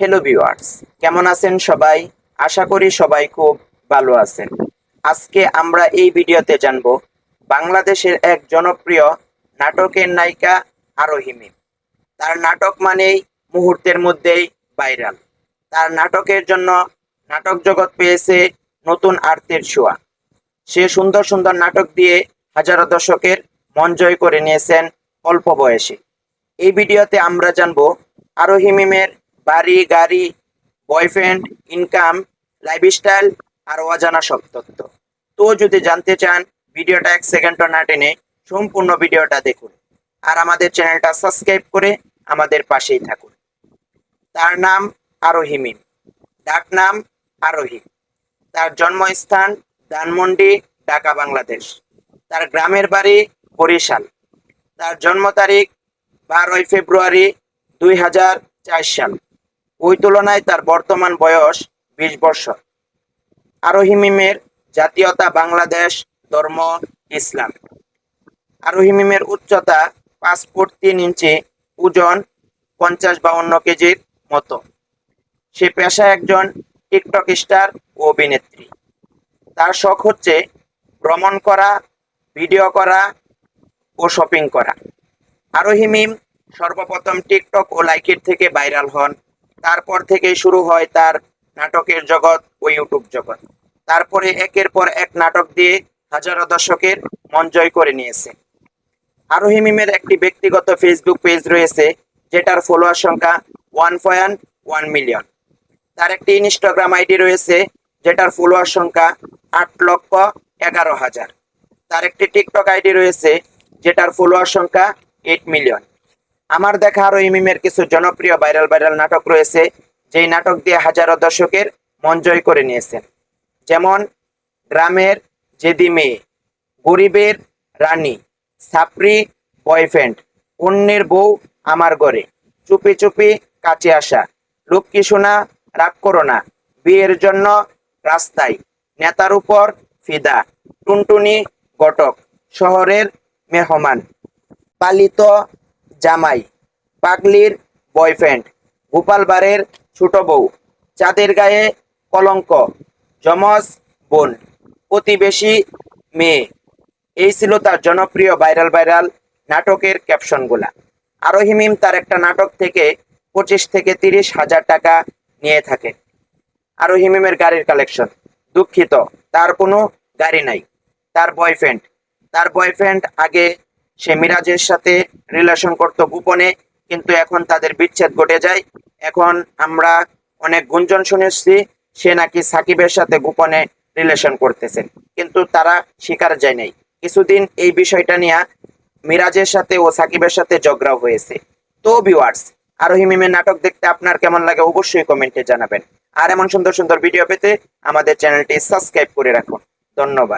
Hello viewers কেমন আছেন সবাই? আশা করি সবাই খুব ভালো আছেন। আজকে আমরা এই ভিডিওতে জানব বাংলাদেশের এক জনপ্রিয় নাটকের নায়িকা আরোহী মিম। তার নাটক মানেই মুহূর্তের মধ্যেই ভাইরাল। তার নাটকের জন্য নাটক জগৎ পেয়েছে নতুন আর্তের ছোঁয়া। সে সুন্দর সুন্দর নাটক দিয়ে হাজারো দর্শকের মন জয় করে নিয়েছেন অল্প বয়সে। এই ভিডিওতে আমরা জানব আরোহী মিমের বাড়ি, গাড়ি বয়ফ্রেন্ড ইনকাম লাইফস্টাইল আর অজানা সব তথ্য। তো যদি জানতে চান, ভিডিওটা এক সেকেন্ডও না টেনে সম্পূর্ণ ভিডিওটা দেখুন। আর আমাদের চ্যানেলটা সাবস্ক্রাইব করে আমাদের পাশেই থাকুন। তার নাম আরোহী মিম। ডাক নাম আরোহী। তার জন্মস্থান ধানমন্ডি, ঢাকা, বাংলাদেশ। তার গ্রামের বাড়ি বরিশাল। তার জন্ম তারিখ বারোই ফেব্রুয়ারি দুই হাজার চার সাল। ওই তুলনায় তার বর্তমান বয়স বিশ বছর। আরোহী মিমের জাতীয়তা বাংলাদেশ, ধর্ম, ইসলাম। আরোহী মিমের উচ্চতা পাঁচ ফুট তিন ইঞ্চি, ওজন পঞ্চাশ বাউন্ন কেজির মতো। সে পেশা একজন টিকটক স্টার ও অভিনেত্রী। তার শখ হচ্ছে ভ্রমণ করা, ভিডিও করা ও শপিং করা। আরোহী মিম সর্বপ্রথম টিকটক ও লাইকের থেকে ভাইরাল হন তারপর থেকেই শুরু হয় তার নাটকের জগৎ ও ইউটিউব জগৎ। তারপরে একের পর এক নাটক দিয়ে হাজারো দর্শকের মন জয় করে নিয়েছে। আরোহী মিমের একটি ব্যক্তিগত ফেসবুক পেজ রয়েছে, যেটার ফলোয়ার সংখ্যা ওয়ান পয়েন্ট ওয়ান মিলিয়ন তার একটি ইনস্টাগ্রাম আইডি রয়েছে, যেটার ফলোয়ার সংখ্যা আট লক্ষ এগারো হাজার। তার একটি টিকটক আইডি রয়েছে, যেটার ফলোয়ার সংখ্যা এইট মিলিয়ন আমার দেখা আরও মিমের কিছু জনপ্রিয় ভাইরাল ভাইরাল নাটক রয়েছে, যেই নাটক দিয়ে হাজারো দর্শকের মন জয় করে নিয়েছেন যেমন গ্রামের জেদি মেয়ে, গরিবের রানী সাপরি বয়ফ্রেন্ড অন্যের বউ আমার ঘরে, চুপি চুপি কাছে আসা, লক্ষ্মী সোনা রাগ করো না, বিয়ের জন্য রাস্তায়, নেতার উপর ফিদা, টুনটুনি ঘটক, শহরের মেহমান, পালিত জামাই, পাগলির বয়ফ্রেন্ড গোপালবাড়ের ছোট বউ, চাঁদের গায়ে কলঙ্ক, যমজ বোন, প্রতিবেশী মেয়ে। এই ছিল তার জনপ্রিয় ভাইরাল ভাইরাল নাটকের ক্যাপশনগুলা আরোহী মিম তার একটা নাটক থেকে পঁচিশ থেকে তিরিশ হাজার টাকা নিয়ে থাকে। আরোহী মিমের গাড়ির কালেকশন দুঃখিত, তার কোনো গাড়ি নাই। তার বয়ফ্রেন্ড তার বয়ফ্রেন্ড আগে সে মিরাজের সাথে রিলেশন করতো গোপনে, কিন্তু এখন তাদের বিচ্ছেদ ঘটে যায়। এখন আমরা অনেক গুঞ্জন শুনেছি, সে নাকি সাকিবের সাথে গোপনে রিলেশন করতেছে, কিন্তু তারা স্বীকার যায় নাই। কিছুদিন এই বিষয়টা নিয়ে মিরাজের সাথে ও সাকিবের সাথে ঝগড়া হয়েছে। তো ভিউয়ার্স আরোহী মিমের নাটক দেখতে আপনার কেমন লাগে অবশ্যই কমেন্টে জানাবেন। আর এমন সুন্দর সুন্দর ভিডিও পেতে আমাদের চ্যানেলটি সাবস্ক্রাইব করে রাখুন। ধন্যবাদ।